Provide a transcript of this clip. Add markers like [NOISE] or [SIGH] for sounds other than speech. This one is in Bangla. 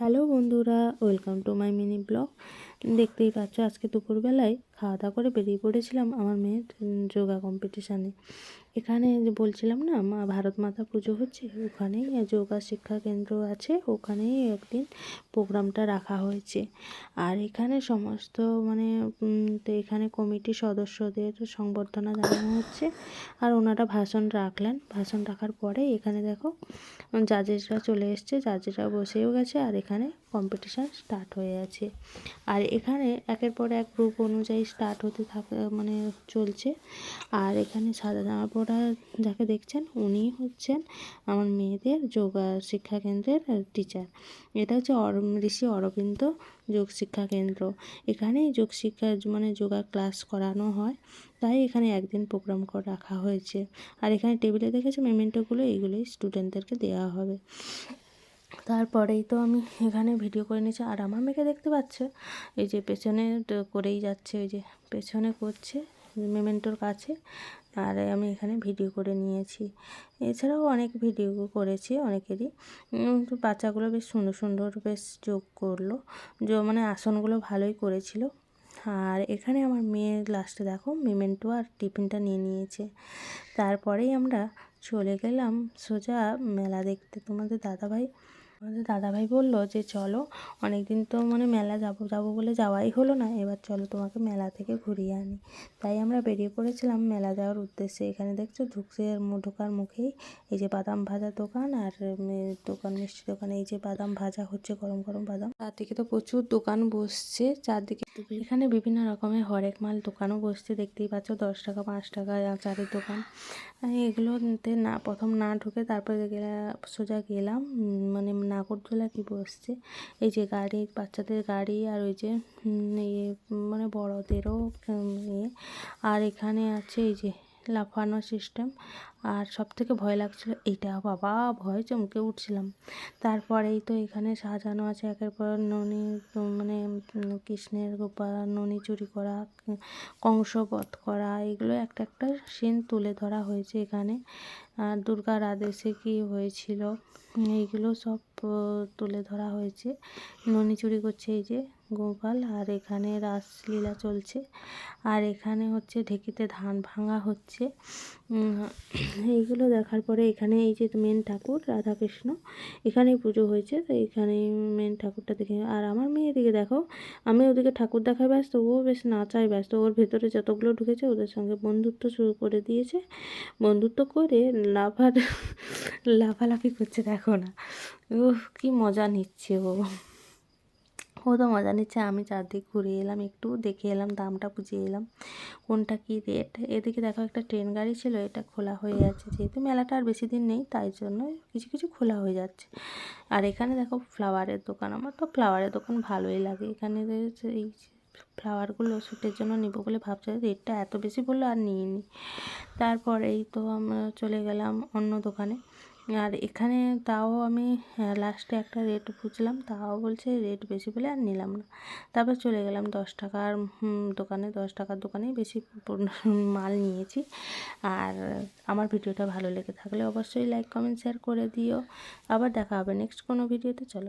হ্যালো বন্ধুরা welcome to my mini blog. দেখতেই পাচ্ছ, আজকে দুপুরবেলায় খাওয়া দাওয়া করে বেরিয়ে পড়েছিলাম আমার মেয়ের যোগা কম্পিটিশানে এখানে বলছিলাম না, মা, ভারত মাতা পুজো হচ্ছে, ওখানেই যোগা শিক্ষা কেন্দ্র আছে, ওখানেই একদিন প্রোগ্রামটা রাখা হয়েছে। আর এখানে সমস্ত মানে তো এখানে কমিটির সদস্যদের সংবর্ধনা জানানো হচ্ছে, আর ওনারা ভাষণ রাখলেন। ভাষণ রাখার পরে এখানে দেখো জাজেসরা চলে এসছে জাজেসরা বসেও গেছে, আর এখানে কম্পিটিশান স্টার্ট হয়ে আছে। আর এখানে একের পর এক গ্রুপ অনুযায়ী স্টার্ট হতে থাকে মানে চলছে। আর এখানে সাদা জামা পরা যাকে দেখছেন উনি হচ্ছেন আমার মেয়েদের যোগা শিক্ষা কেন্দ্রের টিচার এটা হচ্ছে ঋষি অরবিন্দ যোগ শিক্ষা কেন্দ্র। এখানেই যোগ শিক্ষা মানে যোগা ক্লাস করানো হয়। তাই এখানে একদিন প্রোগ্রাম করে রাখা হয়েছে। আর এখানে টেবিলে দেখেছ মেমেন্টোগুলো এইগুলোই স্টুডেন্টদেরকে দেওয়া হবে। তারপরেই তো আমি এখানে ভিডিও করে নিয়েছি। আর আমার মেয়েকে দেখতে পাচ্ছে? এই যে পেছনে করেই যাচ্ছে ওই যে পেছনে করছে মেমেন্টোর কাছে। আর আমি এখানে ভিডিও করে নিয়েছি। এছাড়াও অনেক ভিডিও করেছি অনেকেরই। বাচ্চাগুলো বেশ সুন্দর সুন্দর বেশ যোগ করল। যো মানে আসনগুলো ভালোই করেছিল। আর এখানে আমার মেয়ের লাস্টে দেখো মেমেন্টো আর টিফিনটা নিয়ে নিয়েছে। তারপরেই আমরা চলে গেলাম সোজা মেলা দেখতে। তোমাদের দাদাভাই আমাদের দাদাভাই বলল যে, চলো অনেক দিন তো মানে মেলা যাব যাব বলে যাওয়াই হলো না, এবার চলো তোমাকে মেলা থেকে ঘুরিয়ে আনি। তাই আমরা বেরিয়ে পড়েছিলাম মেলা যাওয়ার উদ্দেশ্যে। এখানে দেখছ ঢুকছে ঢোকার মুখেই এই যে বাদাম ভাজা দোকান আর দোকান মিষ্টি দোকানে এই যে বাদাম ভাজা হচ্ছে, গরম গরম বাদাম। চারদিকে তো প্রচুর দোকান বসছে, চারদিকে এখানে বিভিন্ন রকমের হরেক মাল দোকানও বসছে, দেখতেই পাচ্ছ দশ টাকা, পাঁচ টাকা আচারের দোকান। এগুলোতে না, প্রথম না ঢুকে তারপরে সোজা গেলাম মানে নাগরদোলা কি বসছে? এই যে গাড়ি, বাচ্চাদের গাড়ি আর ওই যে ইয়ে মানে বড়দেরও ইয়ে। আর এখানে আছে এই যে লাফানো সিস্টেম আর সব থেকে ভয় লাগছিল এইটা বাবা ভয় চমকে উঠছিলাম। তারপরেই তো এখানে সাজানো আছে একের পর ননি মানে কৃষ্ণের গোপা ননি চুরি করা উম, কংস বধ করা এগুলো একটা একটা সিন তুলে ধরা হয়েছে এখানে। আর দুর্গার আদেশে কি হয়েছিল এইগুলো সব তুলে ধরা হয়েছে। ননি চুরি করছে এই যে গোপাল, আর এখানে রাসলীলা চলছে। আর এখানে হচ্ছে ঢেকিতে ধান ভাঙা হচ্ছে। এইগুলো দেখার পরে এখানে এই যে মেন ঠাকুর, রাধাকৃষ্ণ, এখানেই পুজো হয়েছে। তো এখানে মেন ঠাকুরটা দেখে, আর আমার মেয়ে এদিকে দেখো, আমি ওদিকে ঠাকুর দেখায় ব্যস্ত, ও বেশ নাচায় ব্যস্ত। ওর ভেতরে যতগুলো ঢুকেছে, ওদের সঙ্গে বন্ধুত্ব শুরু করে দিয়েছে। বন্ধুত্ব করে লাফার, লাফালাফি করছে, দেখো না। ও কি মজা নিচ্ছে ও। ও তো মজা নিচ্ছে। আমি চারদিক ঘুরে এলাম, একটু দেখে এলাম, দামটা বুঝিয়ে এলাম, কোনটা কি রেট এদিকে দেখো একটা ট্রেন গাড়ি ছিল, এটা খোলা হয়ে যাচ্ছে যেহেতু মেলাটা আর বেশি দিন নেই, তাই জন্য কিছু কিছু খোলা হয়ে যাচ্ছে। আর এখানে দেখো ফ্লাওয়ারের দোকান। আমার তো ফ্লাওয়ারের দোকান ভালোই লাগে। এখানে এই ফ্লাওয়ারগুলো শ্যুটের জন্য নিব বলে ভাবছি রেটটা এত বেশি বলল আর নিয়ে নিই তারপরেই তো আমরা চলে গেলাম অন্য দোকানে। আর এখানে তাও আমি লাস্টে একটা রেট খুঁজলাম, তাও বলছে রেট বেশি বলে আর নিলাম না। তারপর চলে গেলাম দশ টাকার দোকানে, দশ টাকার দোকানেই বেশি [LAUGHS] মাল নিয়েছি। আর আমার ভিডিওটা ভালো লেগে থাকলে অবশ্যই লাইক কমেন্ট শেয়ার করে দিও। আবার দেখা হবে নেক্সট কোনো ভিডিওতে, চলো।